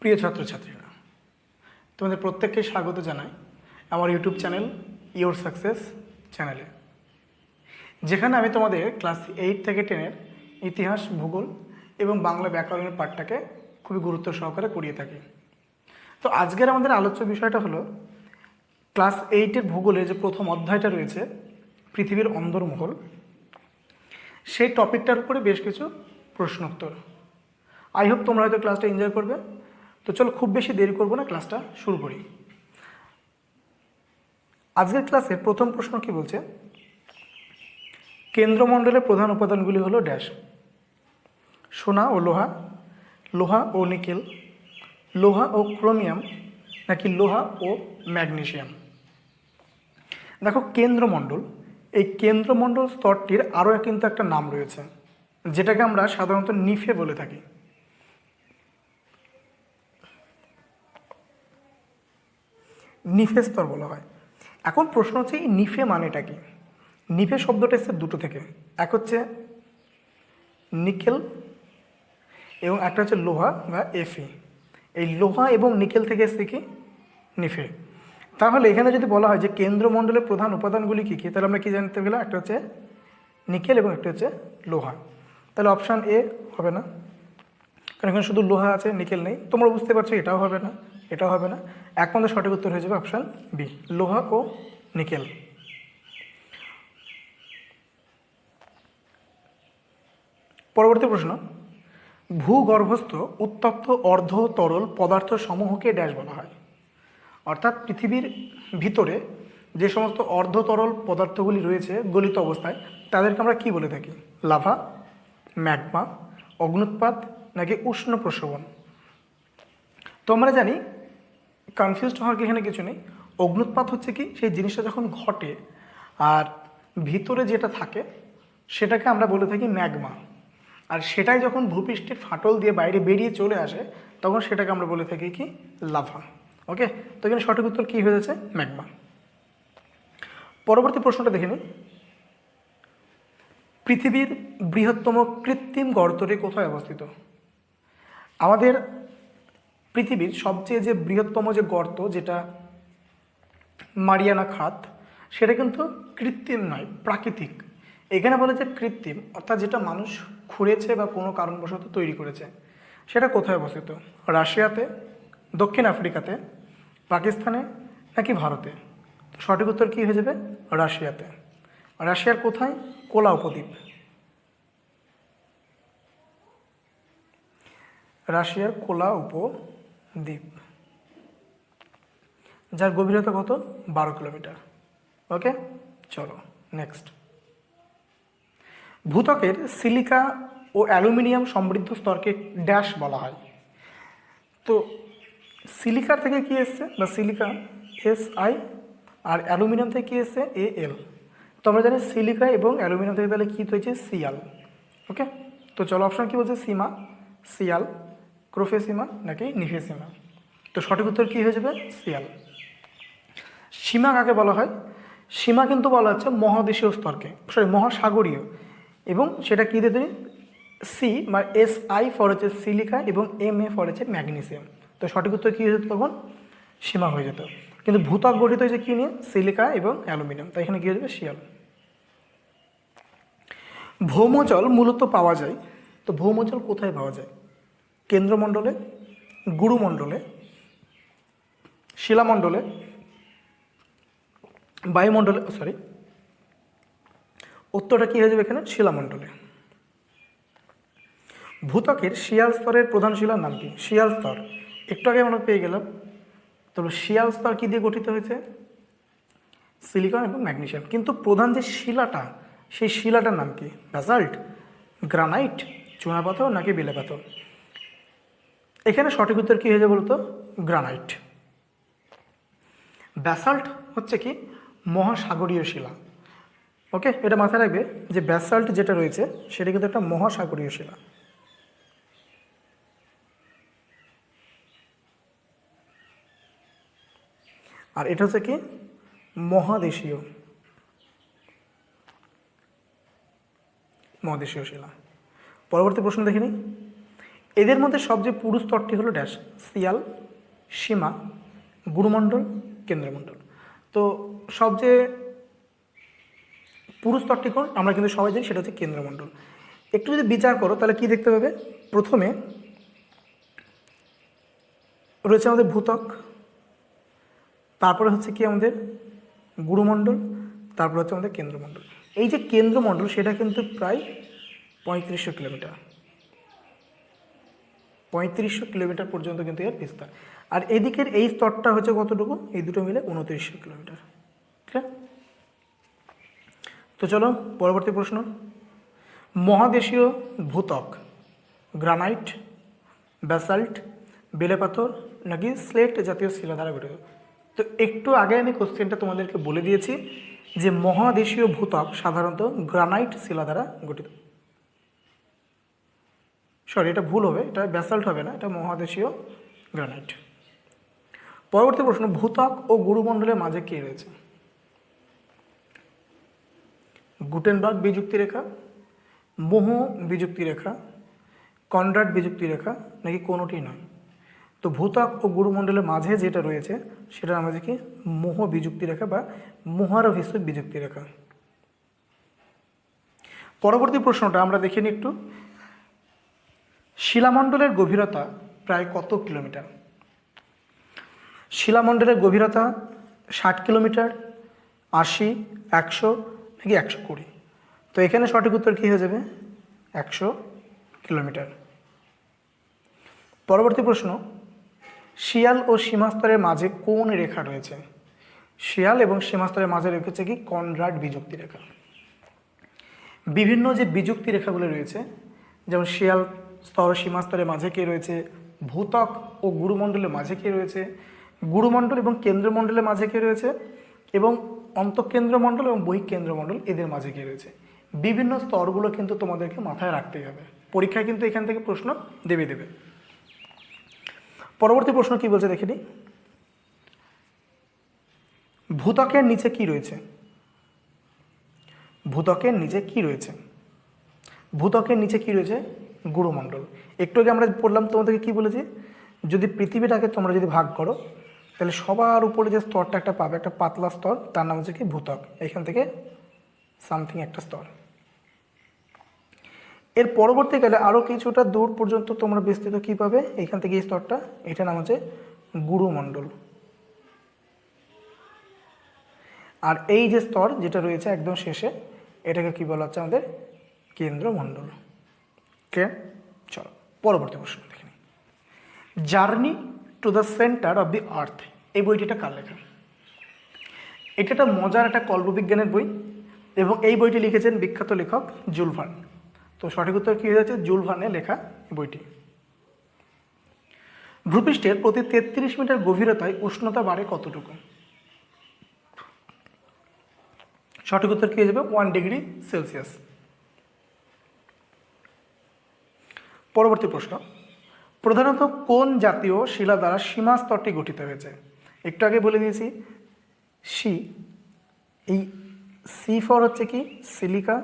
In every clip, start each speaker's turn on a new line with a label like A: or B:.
A: প্রিয় ছাত্রছাত্রীরা, তোমাদের প্রত্যেককে স্বাগত জানাই আমার ইউটিউব চ্যানেল ইওর সাকসেস চ্যানেলে। যেখানে আমি তোমাদের ক্লাস এইট থেকে টেনের ইতিহাস, ভূগোল এবং বাংলা ব্যাকরণের পাঠটাকে খুবই গুরুত্ব সহকারে করিয়ে থাকি। তো আজকের আমাদের আলোচ্য বিষয়টা হলো, ক্লাস এইটের ভূগোলে যে প্রথম অধ্যায়টা রয়েছে, পৃথিবীর অন্দরমহল, সেই টপিকটার উপরে বেশ কিছু প্রশ্নোত্তর। আই হোপ তোমরা হয়তো ক্লাসটা এনজয় করবে। তো চলো খুব বেশি দেরি করব না, ক্লাসটা শুরু করি। আজকের ক্লাসের প্রথম প্রশ্ন কি বলছে? কেন্দ্রমণ্ডলের প্রধান উপাদানগুলি হলো ড্যাশ। সোনা ও লোহা লোহা ও নিকেল, লোহা ও ক্রোমিয়াম, নাকি লোহা ও ম্যাগনেশিয়াম? দেখো, কেন্দ্রমণ্ডল, এই কেন্দ্রমণ্ডল স্তরটির আরও কিন্তু একটা নাম রয়েছে, যেটাকে আমরা সাধারণত নিফে বলে থাকি। নিফে স্তর বলা হয়। এখন প্রশ্ন হচ্ছে, এই নিফে মানেটা কি? নিফে শব্দটা এসছে দুটো থেকে। এক হচ্ছে নিকেল এবং একটা হচ্ছে লোহা বা এফি। এই লোহা এবং নিকেল থেকে এসছে কি? নিফে। তাহলে এখানে যদি বলা হয় যে কেন্দ্রমণ্ডলের প্রধান উপাদানগুলি কী কী, তাহলে আমরা কী জানতে গেলাম? একটা হচ্ছে নিকেল এবং একটা হচ্ছে লোহা। তাহলে অপশান এ হবে না। কারণ এখানে শুধু লোহা আছে, নিকেল নেই। তোমরা বুঝতে পারছ এটাও হবে না, এটাও হবে না। একমাত্র সঠিক উত্তর হয়ে যাবে অপশান বি লোহা ও নিকেল। পরবর্তী প্রশ্ন, ভূগর্ভস্থ, উত্তপ্ত অর্ধ তরল পদার্থ সমূহকে ড্যাশ বলা হয়। অর্থাৎ পৃথিবীর ভিতরে যে সমস্ত অর্ধ তরল পদার্থগুলি রয়েছে গলিত অবস্থায়, তাদেরকে আমরা কি বলে থাকি? লাভা, ম্যাগমা, অগ্নুৎপাত নাকি উষ্ণ প্রসবন তো আমরা জানি কনফিউজড হওয়ার এখানে কিছু নেই। অগ্নুৎপাত হচ্ছে কি, সেই জিনিসটা যখন ঘটে, আর ভিতরে যেটা থাকে, সেটাকে আমরা বলে থাকি ম্যাগমা। আর সেটাই যখন ভূপৃষ্ঠের ফাটল দিয়ে বাইরে বেরিয়ে চলে আসে, তখন সেটাকে আমরা বলে থাকি কি, লাভা। ওকে? তো এখানে সঠিক উত্তর কী হয়ে যাচ্ছে ম্যাগমা। পরবর্তী প্রশ্নটা দেখে নিই। পৃথিবীর বৃহত্তম কৃত্রিম গর্তটি কোথায় অবস্থিত? আমাদের পৃথিবীর সবচেয়ে যে বৃহত্তম যে গর্ত, যেটা মারিয়ানা খাত, সেটা কিন্তু কৃত্রিম নয়, প্রাকৃতিক। এখানে বলে যে কৃত্রিম, অর্থাৎ যেটা মানুষ খুঁড়েছে বা কোনো কারণবশত তৈরি করেছে, সেটা কোথায় অবস্থিত? রাশিয়াতে, দক্ষিণ আফ্রিকাতে, পাকিস্তানে নাকি ভারতে? সঠিক উত্তর কী হয়ে যাবে? রাশিয়াতে। রাশিয়ার কোথায়? কোলা উপদ্বীপ। রাশিয়ার কোলা উপদ্বীপ, যার গভীরতা কত? বারো কিলোমিটার। ওকে? চলো নেক্সট ভূতকের সিলিকা ও অ্যালুমিনিয়াম সমৃদ্ধ স্তরকে ড্যাশ বলা হয়। তো সিলিকার থেকে কি এসছে? বা silica S I R aluminium থেকে কী এসছে? এ এল তো আমরা জানি সিলিকা এবং অ্যালুমিনিয়াম থেকে তাহলে কী হয়েছে? সিয়াল ওকে? তো চলো অপশন কী বলছে? সীমা সিয়াল ক্রোফেসিমা নাকি নিফেসিমা? তো সঠিক উত্তর কী হয়ে যাবে? সিয়াল সীমা কাকে বলা হয়? সীমা কিন্তু বলা হচ্ছে মহাদেশীয় স্তরকে, সরি, মহাসাগরীয়। এবং সেটা কী দিতে সি বা এস আই ফর হচ্ছে সিলিকা এবং এম এ ফর হচ্ছে ম্যাগনেসিয়াম। তো সঠিক উত্তর কী হয়ে যেত তখন? সীমা হয়ে যেত। কিন্তু ভূত্বক গঠিত হয়েছে কী নিয়ে? সিলিকা এবং অ্যালুমিনিয়াম। তাই এখানে কী হয়ে যাবে? শিয়াল ভৌমজল মূলত পাওয়া যায়। তো ভৌমজল কোথায় পাওয়া যায়? কেন্দ্রমণ্ডলে, গুরুমণ্ডলে, শিলামণ্ডলে, বায়ুমণ্ডলে সরি উত্তরটা কী হয়ে যাবে এখানে? শিলামণ্ডলে। ভূতকের শিয়াল স্তরের প্রধান শিলার নাম কি? শিয়াল স্তর। একটু আগে আমরা পেয়ে গেলাম। তবে শিয়াল স্তর কী দিয়ে গঠিত হয়েছে? সিলিকন এবং ম্যাগনেশিয়াম কিন্তু প্রধান যে শিলাটা, সেই শিলাটার নাম কি? ব্যাসাল্ট গ্রানাইট, চুনাপাথর নাকি বেলে পাথর এখানে সঠিক উত্তর কী হয়ে যাবে বলতো? গ্রানাইট। ব্যাসাল্ট হচ্ছে কি? মহাসাগরীয় শিলা। ওকে? এটা মাথায় রাখবে যে ব্যাসাল্ট যেটা রয়েছে, সেটা কিন্তু একটা মহাসাগরীয় শিলা। আর এটা হচ্ছে কি? মহাদেশীয়। মহাদেশীয় শিলা। পরবর্তী প্রশ্ন দেখে নিই। এদের মধ্যে সবচেয়ে পুরু স্তরটি হলো ড্যাশ, শিয়াল, সীমা, গুরুমণ্ডল, কেন্দ্রমণ্ডল। তো সবচেয়ে পুরু স্তরটি কোন? আমরা কিন্তু সবাই জানি সেটা হচ্ছে কেন্দ্রমণ্ডল। একটু যদি বিচার করো, তাহলে কি দেখতে পাবে? প্রথমে রয়েছে আমাদের ভূতক, তারপরে হচ্ছে কি আমাদের গুরুমণ্ডল, তারপরে হচ্ছে আমাদের কেন্দ্রমণ্ডল। এই যে কেন্দ্রমণ্ডল, সেটা কিন্তু প্রায় পঁয়ত্রিশশো কিলোমিটার। পঁয়ত্রিশশো কিলোমিটার পর্যন্ত কিন্তু এর বিস্তার। আর এদিকের এই স্তরটা হচ্ছে কতটুকু? এই দুটো মিলে উনত্রিশশো কিলোমিটার? তো চলো, পরবর্তী প্রশ্ন। মহাদেশীয় ভূতক গ্রানাইট, ব্যাসাল্ট, বেলে পাথর নাকি স্লেট জাতীয় শিলা দ্বারা গঠিত? তো একটু আগে আমি কোশ্চেনটা তোমাদেরকে বলে দিয়েছি যে মহাদেশীয় ভূতক সাধারণত গ্রানাইট শিলা দ্বারা গঠিত। সরি এটা ভুল হবে, এটা ব্যাসাল্ট হবে না, এটা মহাদেশীয় গ্রানাইট পরবর্তী প্রশ্ন ভূতক ও গুরুমণ্ডলের মাঝে কে রয়েছে? গুটেনবার্গ বিযুক্তি রেখা, মোহ বিযুক্তি রেখা, কনরাড বিযুক্তি রেখা, নাকি কোনোটি নয়? তো ভূতক ও গুরুমণ্ডলের মাঝে যেটা রয়েছে সেটা আমাদের কি মোহ বিযুক্তি রেখা বা মোহারভিস বিযুক্তি রেখা? পরবর্তী প্রশ্নটা আমরা দেখে নিই একটু। শিলামণ্ডলের গভীরতা প্রায় কত কিলোমিটার? শিলামণ্ডলের গভীরতা ষাট কিলোমিটার, আশি, একশো নাকি একশো কুড়ি? তো এখানে সঠিক উত্তর কী হয়ে যাবে? একশো কিলোমিটার। পরবর্তী প্রশ্ন, শিয়াল ও সীমাস্তরের মাঝে কোন রেখা রয়েছে? শিয়াল এবং সীমাস্তরের মাঝে রেখেছে কি? কনরাড বিযুক্তি রেখা। বিভিন্ন যে বিযুক্তি রেখাগুলো রয়েছে, যেমন শিয়াল স্তর সীমাস্তরের মাঝে কে রয়েছে? ভূতক ও গুরুমণ্ডলের মাঝে কে রয়েছে? গুরুমণ্ডল এবং কেন্দ্রমণ্ডলের মাঝে কে রয়েছে? এবং অন্তঃকেন্দ্রমণ্ডল এবং বহিকেন্দ্রমণ্ডল এদের মাঝে কে রয়েছে? বিভিন্ন স্তরগুলো কিন্তু তোমাদেরকে মাথায় রাখতেই হবে। পরীক্ষায় কিন্তু এখান থেকে প্রশ্ন দেবে দেবে। পরবর্তী প্রশ্ন কি বলছে দেখে নিই। ভূতকের নিচে কি রয়েছে? ভূতকের নিচে কি রয়েছে? ভূতকের নিচে কি রয়েছে? গুরুমণ্ডল। একটু আগে আমরা পড়লাম, তোমাদেরকে কি বলেছি? যদি পৃথিবীটাকে তোমরা যদি ভাগ করো, তাহলে সবার উপরে যে স্তরটা একটা পাবে, একটা পাতলা স্তর, তার নাম হচ্ছে কি? ভূতক। এখান থেকে সামথিং একটা স্তর। এর পরবর্তীকালে আরও কিছুটা দূর পর্যন্ত তোমরা বিস্তৃত কী পাবে? এখান থেকে এই স্তরটা এটা নাম হচ্ছে গুরুমণ্ডল। আর এই যে স্তর যেটা রয়েছে একদম শেষে, এটাকে কি বলা হচ্ছে আমাদের? কেন্দ্রমণ্ডল। কে চলো, পরবর্তী প্রশ্ন দেখে নিই। Journey to the centre of the earth এই বইটিটা কার লেখা? এটা একটা মজার একটা কল্পবিজ্ঞানের বই, এবং এই বইটি লিখেছেন বিখ্যাত লেখক জুলভান তো সঠিক উত্তর কী হয়ে যাচ্ছে? জুলভানে লেখা বইটি। ভূপৃষ্ঠের প্রতি তেত্রিশ মিটার গভীরতায় উষ্ণতা বাড়ে কতটুকু? সঠিক উত্তর কী হয়ে যাবে? One degree Celsius. পরবর্তী প্রশ্ন। প্রধানত কোন জাতীয় শিলা দ্বারা সীমা স্তরটি গঠিত হয়েছে? একটু আগে বলে দিয়েছি, সি। এই সি ফর হচ্ছে কি? সিলিকা।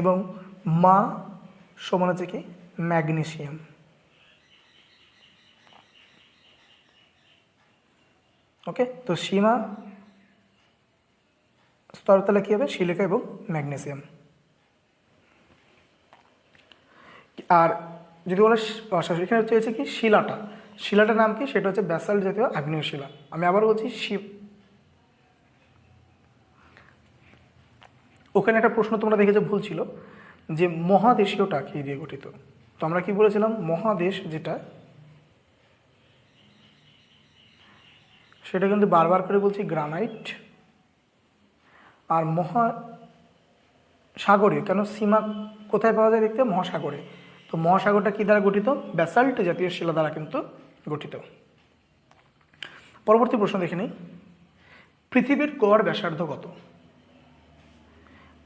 A: এবং মা সমান হচ্ছে কি? ম্যাগনেশিয়াম ওকে, তো সীমা স্তর তাহলে কী হবে? সিলিকা এবং ম্যাগনেসিয়াম। আর যদি বলে এখানে হচ্ছে কি? শিলাটা। শিলাটার নাম কি? সেটা হচ্ছে ব্যাসাল্ট জাতীয় আগ্নেয় শিলা। আমি আবার বলছি শিব ওখানে একটা প্রশ্ন তোমরা দেখেছ, ভুল ছিল, যে মহাদেশীয়টা কি দিয়ে গঠিত? তো আমরা কি বলেছিলাম? মহাদেশ যেটা, সেটা কিন্তু বারবার করে বলছি গ্রানাইট। আর মহা সাগরে, কেন সীমা কোথায় পাওয়া যায় দেখতে? মহাসাগরে। তো মহাসাগরটা কী দ্বারা গঠিত? ব্যাসাল্ট জাতীয় শিলা দ্বারা কিন্তু গঠিত। পরবর্তী প্রশ্ন দেখে নিই। পৃথিবীর গড় ব্যাসার্ধ কত?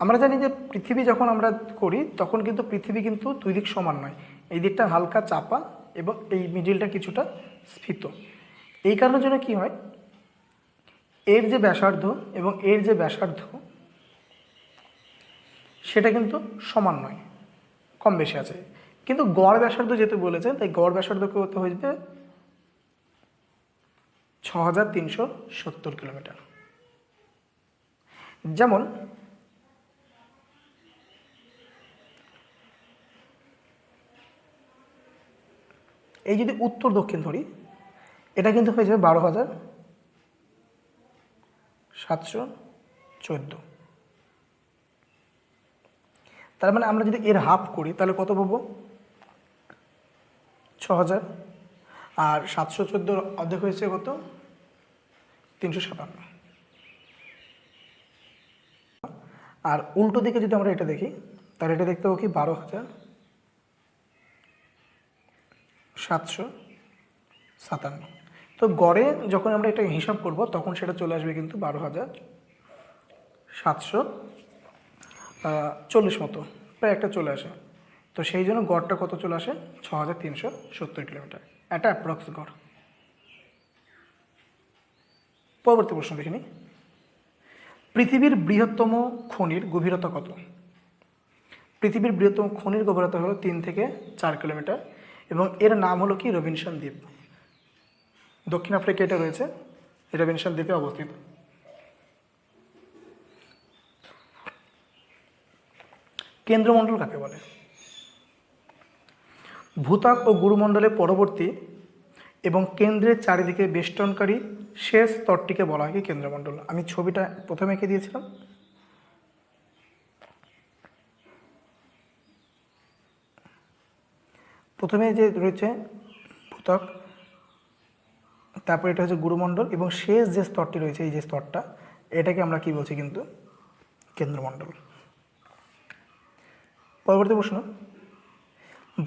A: আমরা জানি যে পৃথিবী যখন আমরা করি, তখন কিন্তু পৃথিবী কিন্তু দুই দিক সমান নয়। এই দিকটা হালকা চাপা এবং এই মিডিলটা কিছুটা স্ফীত। এই কারণের জন্য কি হয়? এর যে ব্যাসার্ধ এবং এর যে ব্যাসার্ধ, সেটা কিন্তু সমান নয়। কম বেশি আছে। কিন্তু গড় ব্যাসার্ধ যেহেতু বলেছেন, তাই গড় ব্যাসার্ধ কত হইবে ছ হাজার তিনশো সত্তর কিলোমিটার। যেমন, এই যদি উত্তর দক্ষিণ ধরি, এটা কিন্তু হয়ে যাবে বারো হাজার সাতশো চোদ্দ। তার মানে আমরা যদি এর হাফ করি, তাহলে কত পাবো? ছ হাজার আর সাতশো চোদ্দোর অর্ধেক হয়েছে কত? তিনশো সাতান্ন। আর উল্টো দিকে যদি আমরা এটা দেখি, তাহলে এটা দেখতে পাবো কি বারো হাজার সাতশো সাতান্ন। তো গড়ে যখন আমরা এটা হিসাব করব, তখন সেটা চলে আসবে কিন্তু বারো হাজার সাতশো চল্লিশ মতো। প্রায় একটা চলে আসে। তো সেই জন্য গড়টা কত চলে আসে? ছ হাজার তিনশো সত্তর কিলোমিটার। এটা অ্যাপ্রক্স গড়। পরবর্তী প্রশ্ন দেখিনি পৃথিবীর বৃহত্তম খনির গভীরতা কত? পৃথিবীর বৃহত্তম খনির গভীরতা হলো তিন থেকে চার কিলোমিটার এবং এর নাম হলো কি? রবিনসন দ্বীপ। দক্ষিণ আফ্রিকা এটা রয়েছে। রবিনসন দ্বীপে অবস্থিত। কেন্দ্রমণ্ডল কাকে বলে? ভূত্বক ও গুরুমণ্ডলের পরবর্তী এবং কেন্দ্রের চারিদিকে বেষ্টনকারী শেষ স্তরটিকে বলা হয় কি কেন্দ্রমণ্ডল। আমি ছবিটা প্রথমে এঁকে দিয়েছিলাম। প্রথমে যে রয়েছে ভূতক, তারপরে এটা হচ্ছে গুরুমণ্ডল এবং শেষ যে স্তরটি রয়েছে, এই যে স্তরটা, এটাকে আমরা কি বলছি কিন্তু? কেন্দ্রমণ্ডল। পরবর্তী প্রশ্ন।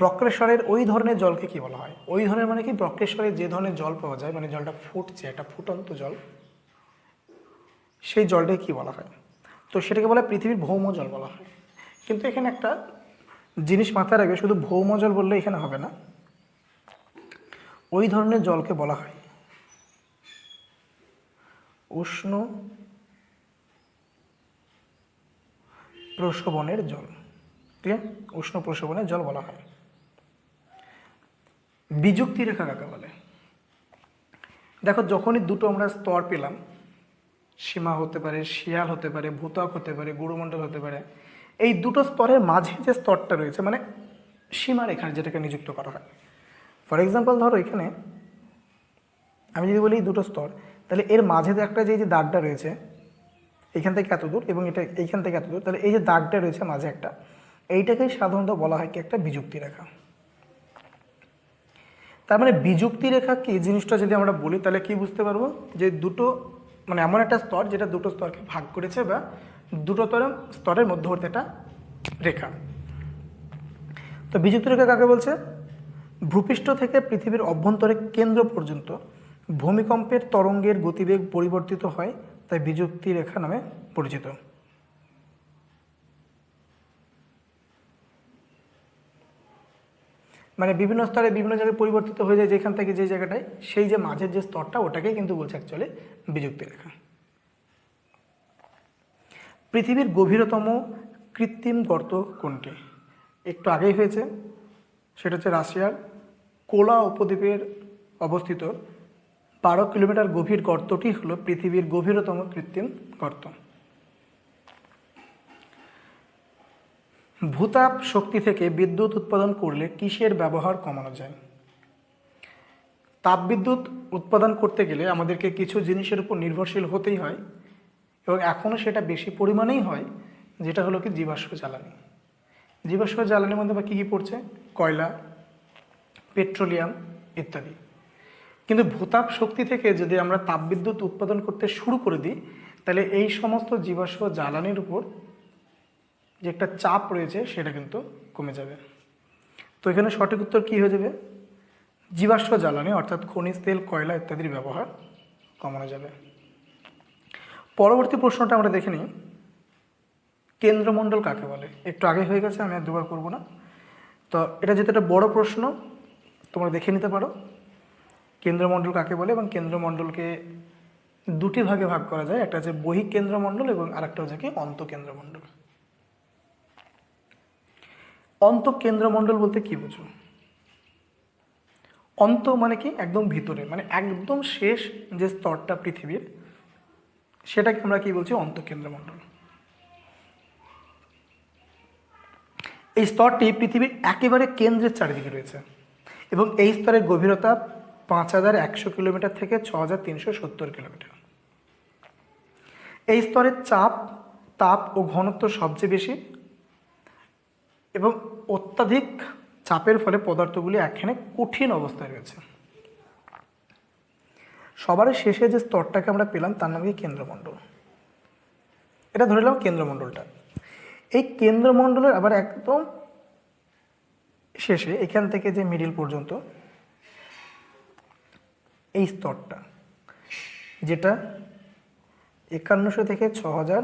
A: বক্রেশ্বরের ওই ধরনের জলকে কি বলা হয়? ওই ধরনের মানে কি? বক্রেশ্বরের যে ধরনের জল পাওয়া যায় মানে জলটা ফুটছে, একটা ফুটন্ত জল, সেই জলটাকে কি বলা হয়? তো সেটাকে বলা পৃথিবীর ভৌম জল বলা হয়। কিন্তু এখানে একটা জিনিস মাথায় রাখবে, শুধু ভৌম জল বললে এখানে হবে না। ওই ধরনের জলকে বলা হয় উষ্ণ প্রসবনের জল। ঠিক আছে? উষ্ণ প্রসবনের জল বলা হয়। বিযুক্তি রেখা কাকে বলে? দেখো, যখনই দুটো আমরা স্তর পেলাম, সীমা হতে পারে, শিয়াল হতে পারে ভূতক হতে পারে, গুরুমণ্ডল হতে পারে, এই দুটো স্তরের মাঝে যে স্তরটা রয়েছে মানে সীমা রেখার যেটাকে নিযুক্ত করা হয়। ফর এক্সাম্পল ধরো এখানে আমি যদি বলি দুটো স্তর, তাহলে এর মাঝে যে একটা যে যে দাগটা রয়েছে, এখান থেকে এত দূর এবং এটা এইখান থেকে এত দূর, তাহলে এই যে দাগটা রয়েছে মাঝে একটা, এইটাকেই সাধারণত বলা হয় কি একটা বিযুক্তি রেখা। তার মানে বিযুক্তি রেখা কি? জিনিসটা যদি আমরা বলি, তাহলে কি বুঝতে পারব? যে দুটো মানে এমন একটা স্তর যেটা দুটো স্তরকে ভাগ করেছে বা দুটো স্তরের স্তরের মধ্যবর্তী একটা রেখা। তো বিযুক্তি রেখা কাকে বলছে? ভূপৃষ্ঠ থেকে পৃথিবীর অভ্যন্তরে কেন্দ্র পর্যন্ত ভূমিকম্পের তরঙ্গের গতিবেগ পরিবর্তিত হয়, তাই বিযুক্তি রেখা নামে পরিচিত। মানে বিভিন্ন স্তরে বিভিন্ন জায়গায় পরিবর্তিত হয়ে যায় যেখান থেকে যে জায়গাটায়, সেই যে মাঝের যে স্তরটা, ওটাকেই কিন্তু বলছে অ্যাকচুয়ালি বিযুক্তি রেখা। পৃথিবীর গভীরতম কৃত্রিম গর্ত কোনটি? একটু আগেই হয়েছে, সেটা হচ্ছে রাশিয়ার কোলা উপদ্বীপের অবস্থিত। বারো কিলোমিটার গভীর গর্তটি হলো পৃথিবীর গভীরতম কৃত্রিম গর্ত। ভূতাপ শক্তি থেকে বিদ্যুৎ উৎপাদন করলে কিসের ব্যবহার কমানো যায়? তাপবিদ্যুৎ উৎপাদন করতে গেলে আমাদেরকে কিছু জিনিসের উপর নির্ভরশীল হতেই হয় এবং এখনও সেটা বেশি পরিমাণেই হয়, যেটা হলো কি জীবাশ্ম জ্বালানি। জীবাশ্ম জ্বালানির মধ্যে বা কী কী পড়ছে? কয়লা, পেট্রোলিয়াম ইত্যাদি। কিন্তু ভূতাপ শক্তি থেকে যদি আমরা তাপবিদ্যুৎ উৎপাদন করতে শুরু করে দিই, তাহলে এই সমস্ত জীবাশ্ম জ্বালানির উপর যে একটা চাপ রয়েছে সেটা কিন্তু কমে যাবে। তো এখানে সঠিক উত্তর কী হয়ে যাবে? জীবাশ্ম জ্বালানি, অর্থাৎ খনিজ তেল, কয়লা ইত্যাদির ব্যবহার কমানো যাবে। পরবর্তী প্রশ্নটা আমরা দেখে নিই। কেন্দ্রমণ্ডল কাকে বলে? একটু আগে হয়ে গেছে, আমি আর দুবার করব না। তো এটা যেহেতু একটা বড় প্রশ্ন, তোমরা দেখে নিতে পারো। কেন্দ্রমণ্ডল কাকে বলে এবং কেন্দ্রমণ্ডলকে দুটি ভাগে ভাগ করা যায়, একটা হচ্ছে বহিঃ কেন্দ্রমণ্ডল এবং আরেকটা হচ্ছে কি অন্তঃকেন্দ্রমণ্ডল। অন্তঃকেন্দ্রমণ্ডল বলতে কি বোঝো? অন্ত মানে কি? একদম ভিতরে মানে একদম শেষ যে স্তরটা পৃথিবীর, সেটাকে আমরা কি বলছি? অন্তঃকেন্দ্রমণ্ডল। এই স্তরটি পৃথিবীর একেবারে কেন্দ্রের চারিদিকে রয়েছে এবং এই স্তরের গভীরতা পাঁচ হাজার একশো কিলোমিটার থেকে ছ হাজার তিনশো সত্তর কিলোমিটার। এই স্তরের চাপ, তাপ ও ঘনত্ব সবচেয়ে বেশি এবং অত্যাধিক চাপের ফলে পদার্থগুলি একখানে কঠিন অবস্থায় রয়েছে। সবার শেষে যে স্তরটাকে আমরা পেলাম তার নাম কি? কেন্দ্রমণ্ডল। এটা ধরে নিলাম কেন্দ্রমণ্ডলটা। এই কেন্দ্রমণ্ডলের আবার একদম শেষে, এখান থেকে যে মিডিল পর্যন্ত, এই স্তরটা, যেটা একান্নশো থেকে ছ হাজার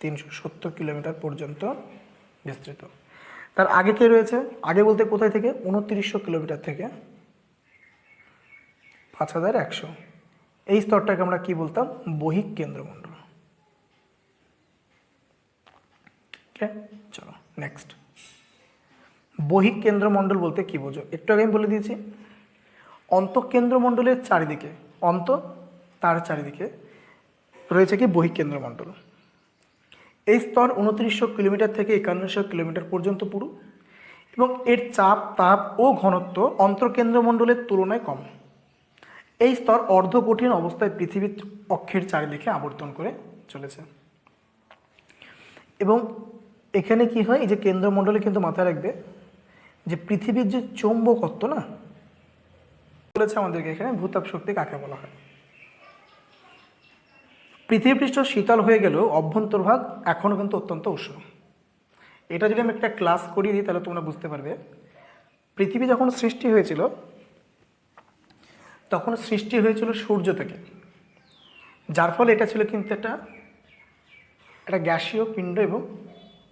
A: তিনশো সত্তর কিলোমিটার পর্যন্ত বিস্তৃত। তার আগে কে রয়েছে? আগে বলতে কোথায় থেকে? উনত্রিশশো কিলোমিটার থেকে। পাঁচ হাজার একশো। এই স্তরটাকে আমরা কি বলতাম? বহিক কেন্দ্রমণ্ডল। ওকে, চলো নেক্সট বহিক কেন্দ্রমণ্ডল বলতে কি বোঝো? একটু আগে আমি বলে দিয়েছি। অন্তঃকেন্দ্রমণ্ডলের চারিদিকে, অন্ত তার চারিদিকে রয়েছে কি? বহিক কেন্দ্রমণ্ডল। এই স্তর উনত্রিশশো কিলোমিটার থেকে একান্নশো কিলোমিটার পর্যন্ত পুরু এবং এর চাপ, তাপ ও ঘনত্ব অন্তর্কেন্দ্রমণ্ডলের তুলনায় কম। এই স্তর অর্ধকঠিন অবস্থায় পৃথিবীর অক্ষের চারিদিকে আবর্তন করে চলেছে। এবং এখানে কি হয়? এই যে কেন্দ্রমণ্ডলে কিন্তু মাথায় রাখবে যে পৃথিবীর যে চৌম্বকত্ব না, বলেছে আমাদেরকে এখানে ভূতাপ শক্তি কাকে বলা হয়? পৃথিবীপৃষ্ঠ শীতল হয়ে গেলেও অভ্যন্তরভাগ এখনও কিন্তু অত্যন্ত উষ্ণ। এটা যদি আমি একটা ক্লাস করিয়ে দিই, তাহলে তোমরা বুঝতে পারবে। পৃথিবী যখন সৃষ্টি হয়েছিল, তখন সৃষ্টি হয়েছিল সূর্য থেকে। যার ফলে এটা ছিল কিন্তু একটা একটা গ্যাসীয় পিণ্ড এবং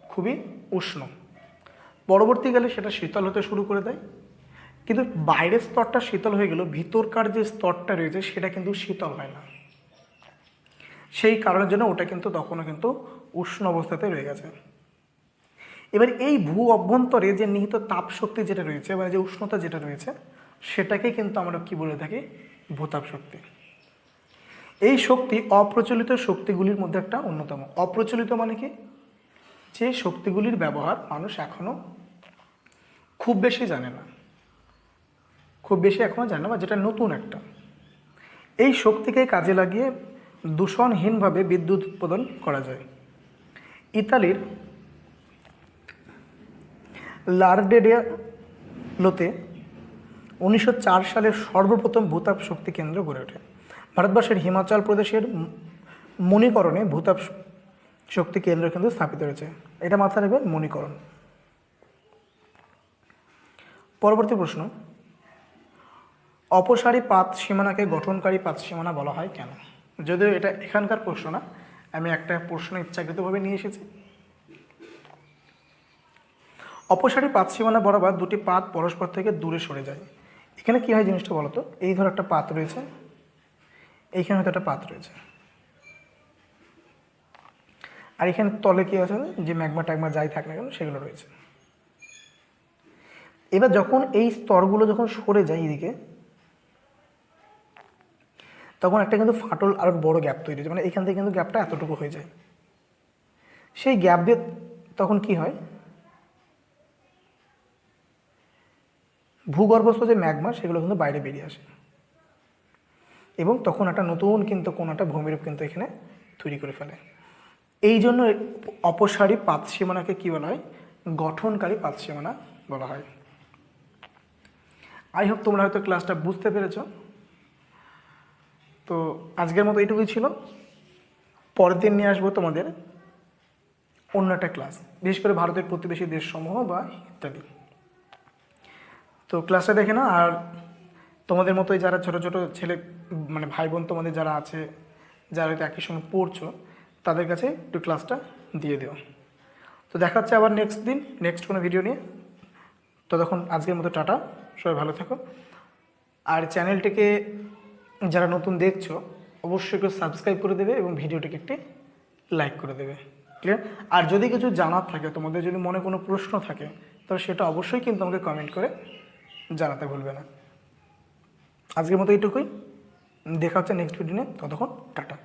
A: খুবই উষ্ণ। পরবর্তীকালে সেটা শীতল হতে শুরু করে দেয়। কিন্তু বাইরের স্তরটা শীতল হয়ে গেল ভিতরকার যে স্তরটা রয়েছে, সেটা কিন্তু শীতল হয় না। সেই কারণের জন্য ওটা কিন্তু তখনও কিন্তু উষ্ণ অবস্থাতে রয়ে গেছে। এবার এই ভূ অভ্যন্তরে যে নিহিত তাপ শক্তি যেটা রয়েছে মানে যে উষ্ণতা যেটা রয়েছে, সেটাকে কিন্তু আমরা কি বলে থাকি? ভূতাপ শক্তি এই শক্তি অপ্রচলিত শক্তিগুলির মধ্যে একটা অন্যতম। অপ্রচলিত মানে কি? যে শক্তিগুলির ব্যবহার মানুষ এখনও খুব বেশি জানে না। খুব বেশি এখনও জানে না বা যেটা নতুন একটা। এই শক্তিকে কাজে লাগিয়ে দূষণহীনভাবে বিদ্যুৎ উৎপাদন করা যায়। ইতালির লার্ডেডিয়ালোতে উনিশশো সালে সর্বপ্রথম ভূতাপ শক্তি কেন্দ্র গড়ে ওঠে। ভারতবর্ষের হিমাচল প্রদেশের মণিকরণে ভূতাপ শক্তি কেন্দ্র কিন্তু স্থাপিত রয়েছে এটা মাথায় রাখবেন, মণিকরণ। পরবর্তী প্রশ্ন, অপসারী পাত সীমানাকে গঠনকারী পাত সীমানা বলা হয় কেন? যদিও এটা এখানকার প্রশ্ন না, আমি একটা প্রশ্ন ইচ্ছাকৃতভাবে নিয়ে এসেছি। অপসারী পাত সীমানা বরাবর দুটি পাত পরস্পর থেকে দূরে সরে যায়। এখানে কী হয় জিনিসটা বলো তো? এই ধর একটা পাত রয়েছে, এইখানে হয়তো একটা পাত রয়েছে। আর এখানে তলে কি আছে? যে ম্যাগমা ট্যাগমা যাই থাক না কেন, সেগুলো রয়েছে। এবার যখন এই স্তরগুলো যখন সরে যায় এদিকে তখন একটা কিন্তু ফাটল আর বড় গ্যাপ তৈরি হয়েছে। মানে এখান থেকে কিন্তু গ্যাপটা এতটুকু হয়ে যায়। সেই গ্যাপ দিয়ে তখন কি হয়? ভূগর্ভস্থ যে ম্যাগমা, সেগুলো কিন্তু বাইরে বেরিয়ে আসে। এবং তখন একটা নতুন কিন্তু কোনো একটা ভূমিরূপ কিন্তু এখানে তৈরি করে ফেলে। এই জন্য অপসারী পাত সীমানাকে কী বলা হয়? গঠনকারী পাত সীমানা বলা হয়। আই হোপ তোমরা হয়তো ক্লাসটা বুঝতে পেরেছ। তো আজকের মতো এইটুকুই ছিল। পরের দিন নিয়ে আসব তোমাদের অন্য একটা ক্লাস বিশেষ করে ভারতের প্রতিবেশী দেশসমূহ বা ইত্যাদি। তো ক্লাসটা দেখে না আর তোমাদের মতোই যারা ছোট ছোট ছেলে মানে ভাই বোন তোমাদের যারা আছে, যারা হয়তো একই সঙ্গে পড়ছো, তাদের কাছে একটু ক্লাসটা দিয়ে দিও। তো দেখা হচ্ছে আবার নেক্সট দিন নেক্সট কোনো ভিডিও নিয়ে। ততক্ষণ আজকের মতো টাটা, সবাই ভালো থাকো। আর চ্যানেলটিকে যারা নতুন দেখছ, অবশ্যই একটু সাবস্ক্রাইব করে দেবে এবং ভিডিওটিকে একটি লাইক করে দেবে। ক্লিয়ার আর যদি কিছু জানার থাকে, তোমাদের যদি মনে কোনো প্রশ্ন থাকে, তাহলে সেটা অবশ্যই কিন্তু আমাকে কমেন্ট করে জানাতে ভুলবে না। আজকের মতো এইটুকুই। দেখা হচ্ছে নেক্সট ভিডিও নিয়ে। ততক্ষণ টাটা।